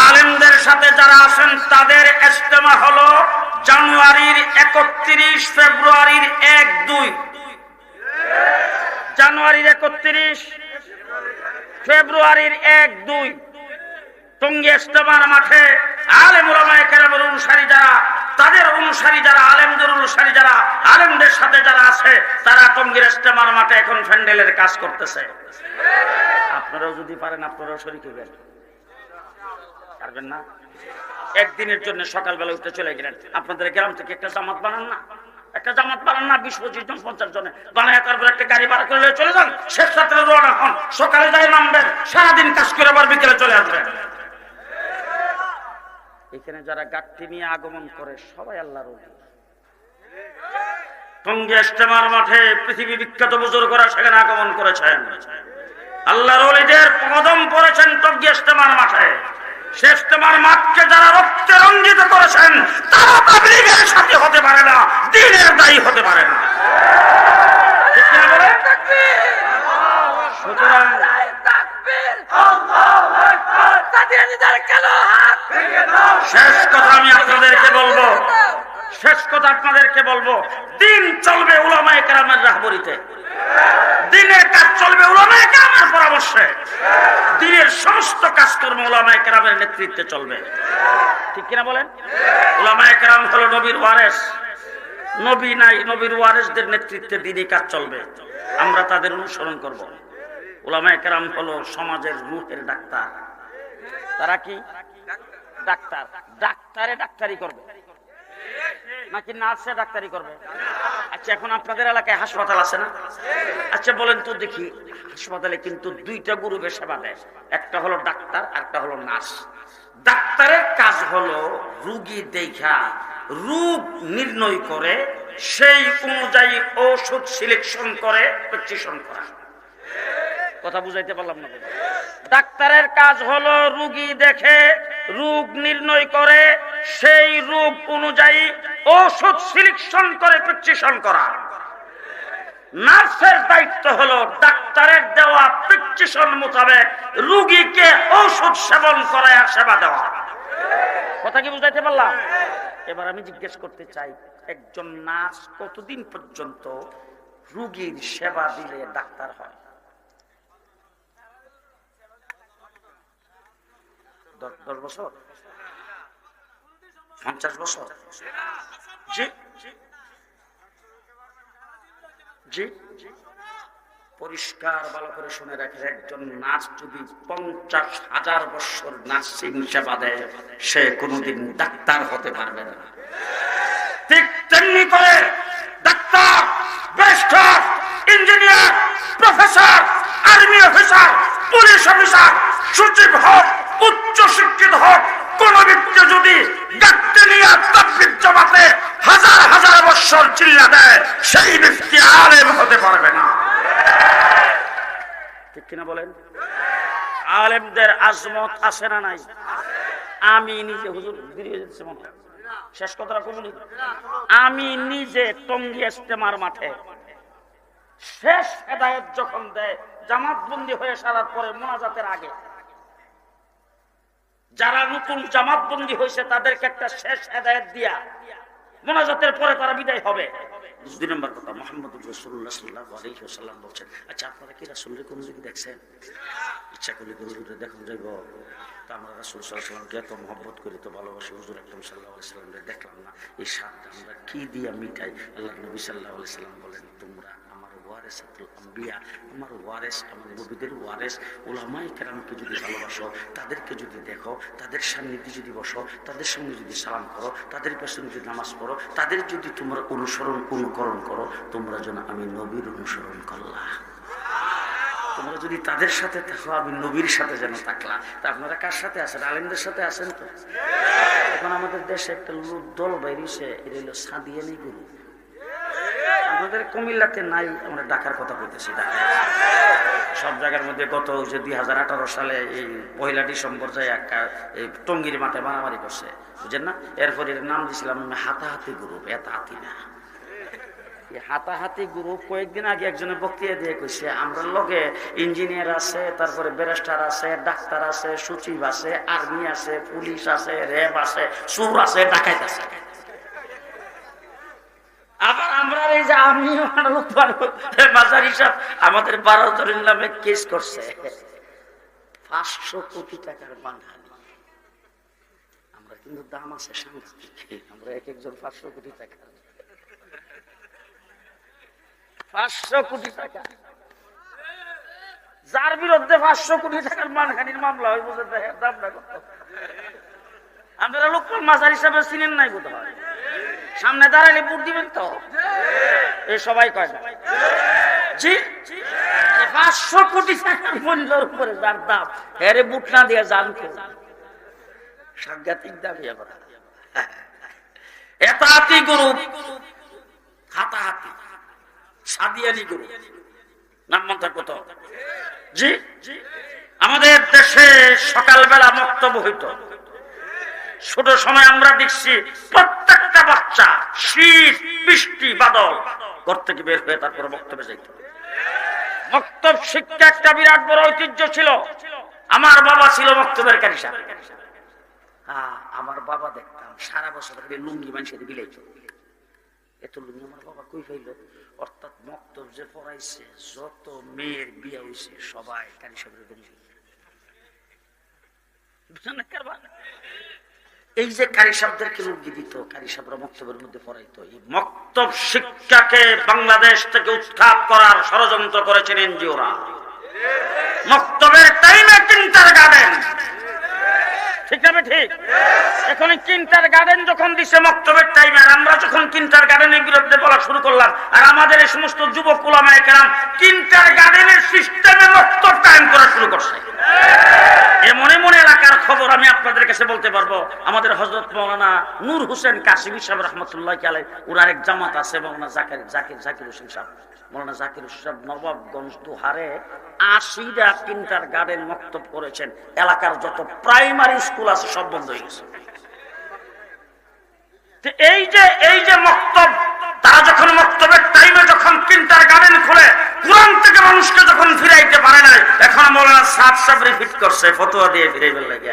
আলেমদের সাথে যারা আছেন, তাদের ইজতেমা হলো জানুয়ারির একত্রিশ, ফেব্রুয়ারির এক, দুই। জানুয়ারির একত্রিশ, ফেব্রুয়ারির এক, দুই। টঙ্গী ইজতেমার মাঠে আলেম ওলামায়ে কেরামের অনুসারী যারা তাদের অনুসারী যারা, আলেমদের অনুসারী যারা, আলেমদের সাথে যারা আছে, তারা টঙ্গীর ইজতেমার মাঠে এখন ফ্যান্ডেলের কাজ করতেছে। আপনারাও যদি পারেন, আপনারাও শরীর হবেন পারবেন না? একদিনের জন্য সকালবেলা উঠে চলে গেলেন। আপনাদের গ্রাম থেকে একটা জামাত বানান না। একটা জামাত বানান না, বিশ পঁচিশ জন, পঞ্চাশ জনে। বানায় তারপর একটা গাড়ি ভাড়া করে চলে যান। শেষ রাত্রে রওনা হন। সকালে যাই নামবেন। সারাদিন কাজ করে আবার বিকেলে চলে আসবেন। এখানে যারা গাঠটি নিয়ে আগমন করে, সবাই আল্লাহর। টঙ্গী মাঠে পৃথিবী বিখ্যাত বুজুর্গরা সেখানে আগমন করেছেন। আল্লাহর ওলিদের কদম পড়েছেন টঙ্গী মাঠে। ইজতেমার মাঠকে যারা রক্তে রঞ্জিত করেছেন, তারা তাবলীগের সাথে হতে পারে না, দিনের দায়ী হতে পারে না ঠিক কিনা বলেন? সুতরাং শেষ কথা আমি আপনাদেরকে বলব। শেষ কথা আপনাদেরকে বলব। দিন চলবে উলামায়ে কেরামের রাহবরিতে। দিনের কাজ চলবে উলামায়ে কেরামের পরামর্শে। দিনের সমস্ত কাজকর্ম উলামায়ে কেরামের নেতৃত্বে চলবে। ঠিক কিনা বলেন? উলামায়ে কেরাম হলো নবীর ওয়ারেস। নবী নাই, নবীর ওয়ারেসদের নেতৃত্বে দিনই কাজ চলবে। আমরা তাদের অনুসরণ করব। উলামায়ে কেরাম হলো সমাজের রুহের ডাক্তার। তারা কি? ডাক্তার। ডাক্তারে ডাক্তারি করবে। নাকি নার্সে ডাক্তারি করবে? আচ্ছা এখন আপনাদের এলাকায় হাসপাতাল আছে না? আচ্ছা বলেন তো দেখি। হাসপাতালে কিন্তু দুইটা গ্রুপে সেবা দেয়। একটা হলো ডাক্তার আর একটা হলো নার্স। ডাক্তারের কাজ হলো রুগী দেখা রোগ নির্ণয় করে, সেই অনুযায়ী ঔষধ সিলেকশন করে প্রেসক্রিপশন করা। কথা বুঝাইতে পারলাম না ডাক্তারের কাজ হলো রুগী দেখে, রোগ নির্ণয় করে, সেই রোগ অনুযায়ী ঔষধ সিলেকশন করে, প্রেসক্রিপশন করা। নার্সের দায়িত্ব হলো ডাক্তারের দেওয়া প্রেসক্রিপশন মোতাবেক রুগীকে ঔষধ সেবন করায় সেবা দেওয়া। কথা কি বুঝাইতে পারলাম? এবার আমি জিজ্ঞেস করতে চাই, একজন নার্স কতদিন পর্যন্ত রুগীর সেবা দিলে ডাক্তার হয়? দশ বছর? পঞ্চাশ বছর? জি। জি। পরিষ্কার ভালো করে শুনে রাখেন একজন নার্স যদি পঞ্চাশ হাজার বছর নার্সিং সেবা দেয়, সে কোনোদিন ডাক্তার হতে পারবে না। ঠিক তেমনি করে doctor, barrister, engineer, professor, army officer, police officer, সচিব হোক উচ্চ শিক্ষিত হোক কোন ব্যক্তি যদি জমাতে হাজার হাজার বৎসর চিল্লা দেয়, সেই ব্যক্তি আলেম হতে পারবে না। আলেমদের আজমত আছে না নাই? আমি নিজে, হুজুর শেষ কথাটা আমি নিজে টঙ্গি ইস্তেমার মাঠে শেষ হেদায়ত যখন দেয় জামাত বন্দি হয়ে সারার পরে মোনাজাতের আগে যারা নতুন জামাত বন্দি হয়েছে, তাদেরকে একটা শেষ হেদায়ত দিয়া মোনাজাতের পরে তারা বিদায় হবে। দুই নম্বর কথা মোহাম্মদ রসুল্লাহ সাল্লাহ বলছেন আচ্ছা আপনারা কি রাসুলের কোন দিকে দেখছেন? ইচ্ছা করলে হুজুরে দেখুন যাইব। তা আমরা রাসুল সাল্লামকে এত মহব্বত করি তো ভালোবাসি, হুজুর একদম সাল্লাহ সাল্লামকে দেখলাম না। এই স্বাদটা আমরা কি দিয়া মিটাই? আল্লাহ নবী সাল্লাহ সাল্লাম বলেন, তোমরা আমার ওয়ারেস আম্বিয়া, আমার ওয়ারেস, আমার নবীদের ওয়ারেস ওলামাই কেরামকে যদি ভালোবাসো, তাদেরকে যদি দেখো, তাদের সান্নিধ্যে যদি বসো, তাদের সঙ্গে যদি সালাম করো, তাদের পেছনে যদি নামাজ পড়ো, তাদের যদি তোমরা অনুসরণ, অনুকরণ করো, তোমরা যেন আমি নবীর অনুসরণ করলা তোমরা যদি তাদের সাথে থাকো, আমি নবীর সাথে যেন থাকলা তা আপনারা কার সাথে আছেন? আলেমদের সাথে আছেন তো? এখন আমাদের দেশে একটা লোক দল বাইরিছে এটা হলো সাদিয়ে নেই গুরু। আমাদের কুমিল্লাতে নাই, আমরা ডাকার কথা বলতেছি সব জায়গার মধ্যে গত যে দুই হাজার আঠারো সালে এই পয়লা ডিসেম্বর যায় এই টঙ্গির মাঠে মারামারি করছে, বুঝেন না? এরপর এর নাম দিয়েছিলাম আমি হাতাহাতি গ্রুপ, এত হাতি না। হাতাহাতি গ্রুপ কয়েকদিন আগে একজনের বক্তৃতা দিয়ে কইছে, আমরা লগে ইঞ্জিনিয়ার আছে, তারপরে ব্যারিস্টার আছে, ডাক্তার আছে, সচিব আছে, আর্মি আছে, পুলিশ আছে, র্যাব আছে সুর আছে, ডাকাইত আছে। আবার আমরা এই যে আমি হিসাব, আমাদের বারো নামে কেস করছে। পাঁচশো কোটি টাকার আমরা দাম পাঁচশো কোটি টাকা। যার বিরুদ্ধে পাঁচশো কোটি টাকার মানহানির মামলা হয় বুঝে দেখেন দাম না কত আপনারা মাজার হিসাবে চিনেন নাই বোধ হয় সামনে দাঁড়ালে ভোট দিবেন তো? এই সবাই কয় জি? পাঁচশো কোটি মূল্যের উপরে যার দাম, এরে বুট না দিয়ে জানতো সাংঘাতিক দাবি সাদিয়ানি নাম মন্ত্র কত? জি? আমাদের দেশে সকালবেলা বক্তব্য হইত। ছোট সময় আমরা দেখছি প্রত্যেকটা বাচ্চা, শীত, বৃষ্টি, বাদল। ঘর থেকে বের হয়ে তারপরে বক্তব্যে যাইত বক্তব্য শিক্ষা একটা বিরাট বড় ঐতিহ্য ছিল। আমার বাবা ছিল বক্তব্যের কারিসা হ্যাঁ আমার বাবা দেখতাম সারা বছর লুঙ্গি মানুষের বিলাইত এত লুঙ্গি আমার বাবা কই পাইল? অর্থাৎ মক্তব যে পড়াইছে, যত মেয়ের বিয়ে হয়েছে সবাই কারিসাবের লুঙ্গি? এই যে কারি শব্দেরকে লুঙ্গি দিত, কারি শব্দ মক্তবের মধ্যে পড়াইতো, এই মক্তব শিক্ষাকে বাংলাদেশ থেকে উৎখাত করার ষড়যন্ত্র করেছেন এনজিওরা। মক্তবের টাইমে কিন্টার গার্ডেন। ঠিক না ঠিক এখন কিন্টার গার্ডেন যখন দিছে মক্তবের টাইমে আমরা যখন কিন্টার গার্ডেনের বিরুদ্ধে বলা শুরু করলাম, আর আমাদের এই সমস্ত যুবক ওলামায়ে কেরাম কিন্টার গার্ডেনের সিস্টেমে মক্তব কায়েম করা শুরু করছে। এলাকার আমি আপনাদের কাছে বলতে পারব, আমাদের হজরত মৌলানা নূর হোসেন কাশিম সাহেব রহমতুল্লাহ আলাই ওনার এক জামাত আছে মৌলানা জাকির জাকির জাকির হোসেন সাহেব। মৌলানা জাকির হোসেন সাহেব নবাবগঞ্জ দুহারে আশিটা কিন্টার গার্ডেন মক্তব করেছেন। এলাকার যত প্রাইমারি স্কুল আছে সব বন্ধ হয়ে গেছে। এই যে এই যে মক্তব, তারা যখন মক্তবের টাইমে যখন কিন্টার গার্ডেন খুলে, কোরআন থেকে মানুষকে যখন ফিরাইতে পারে নাই, এখন মৌলানা সাত সাহেব রিপিট করছে, ফতোয়া দিয়ে ফিরাইবার লাগে।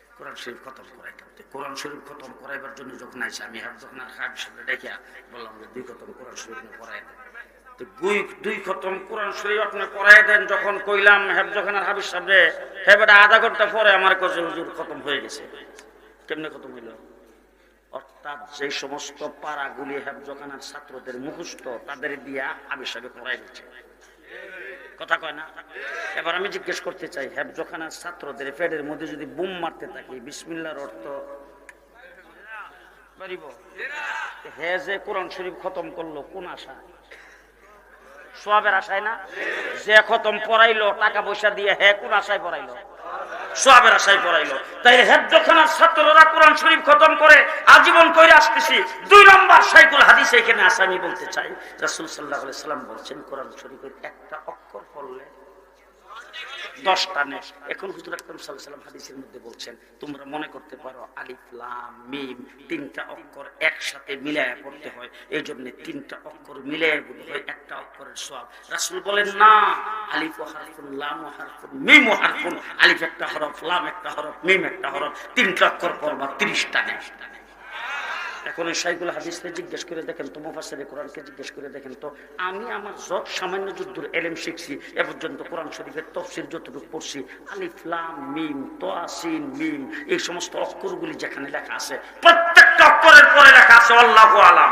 কোরআন শরীফ খতম করাইতে কোরআন শরীফ খতম করাইবার জন্য যখন আইসে আমি হাফ যখন আর হাফ দেখিয়া বললাম যে দুই খতম কোরআন শরীফ নিয়ে পড়াই দেন। দুই দুই খতম কোরআন শরীফ আপনি পড়াই দেন যখন কইলাম হেব যখন আর হাবির সামনে হেবেটা আধা ঘণ্টা পরে আমার কাছে হুজুর খতম হয়ে গেছে। কেমনে খতম হইল? অর্থাৎ যে সমস্ত পাড়াগুলি হেফজখানার ছাত্রদের মুখস্থ, তাদের দিয়া আবিষাবে করাই দিচ্ছে। কথা কয় না? এবার আমি জিজ্ঞেস করতে চাই হেফজখানার ছাত্রদের ফেডের মধ্যে যদি বুম মারতে থাকি, বিসমিল্লার অর্থ? হে যে কোরআন শরীফ খতম করল, কোন আশা? সবের আশায় না? যে খতম পড়াইলো, টাকা পয়সা দিয়ে, হে কোন আশায় পড়াইলো? সোয়াবের আশায় পড়াইলো। তাই হেদ্দখানার ছাত্ররা কোরআন শরীফ খতম করে আজীবন করে আসতেছি, দুই নম্বর সাইকুল হাদিস এখানে আসামি বলতে চাই। রাসুল সাল্লাহ সাল্লাম বলছেন, কোরআন শরীফের একটা অক্ষর পড়লে দশটা নেই এখন হুজুর আকরম সাল্লাম হাদিসের মধ্যে বলছেন, তোমরা মনে করতে পারো, আলিফ মিম তিনটা অক্ষর একসাথে মিলায় পড়তে হয়। এই জন্য তিনটা অক্ষর মিলায় পড়তে হয়, একটা অক্ষরের সব রাসুল বলেন, না, আলিফ ও হারফুন, লাম ও হারফুন, মিম ও হারফুন। আলিফ একটা হরফ, লাম একটা হরফ, মিম একটা হরফ। তিনটা অক্ষর পড়বা তিরিশটা নেই এখন ওই সাইকুল হাদিসকে জিজ্ঞেস করে দেখেন তো মুফাসের কোরআনকে জিজ্ঞেস করে দেখেন তো, আমি আমার যত সামান্য যুদ্ধ এলেম শিখছি, এ পর্যন্ত কোরআন শরীফের তফসির যতটুকু পড়ছি আলিফলাম মিম তোয়াসিন মিম, এই সমস্ত অক্ষরগুলি যেখানে লেখা আছে, প্রত্যেকটা অক্ষরের পরে লেখা আছে, আল্লাহ আলাম।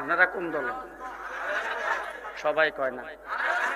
আপনারা কোন দল সবাই কয় না।